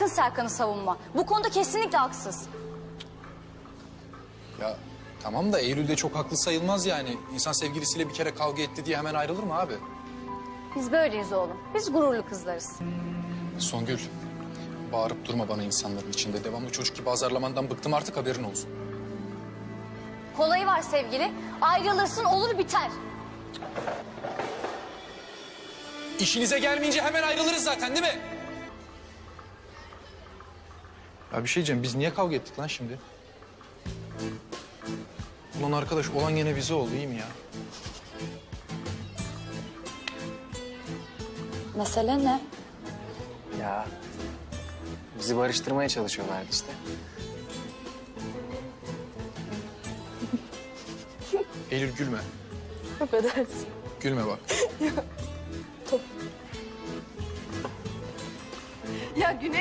sakın Serkan'ı savunma. Bu konuda kesinlikle haksız. Ya tamam da Eylül'de çok haklı sayılmaz yani. İnsan sevgilisiyle bir kere kavga etti diye hemen ayrılır mı abi? Biz böyleyiz oğlum. Biz gururlu kızlarız. Songül, bağırıp durma bana insanların içinde. Devamlı çocuk gibi azarlamandan bıktım artık haberin olsun. Kolayı var sevgili. Ayrılırsın olur biter. İşinize gelmeyince hemen ayrılırız zaten değil mi? Ya bir şey diyeceğim, biz niye kavga ettik lan şimdi? Ulan arkadaş, olan gene bize oldu, iyi mi ya? Mesele ne? Ya bizi barıştırmaya çalışıyorlardı işte. Eylül gülme. Affedersin. Gülme bak. Ya Güney.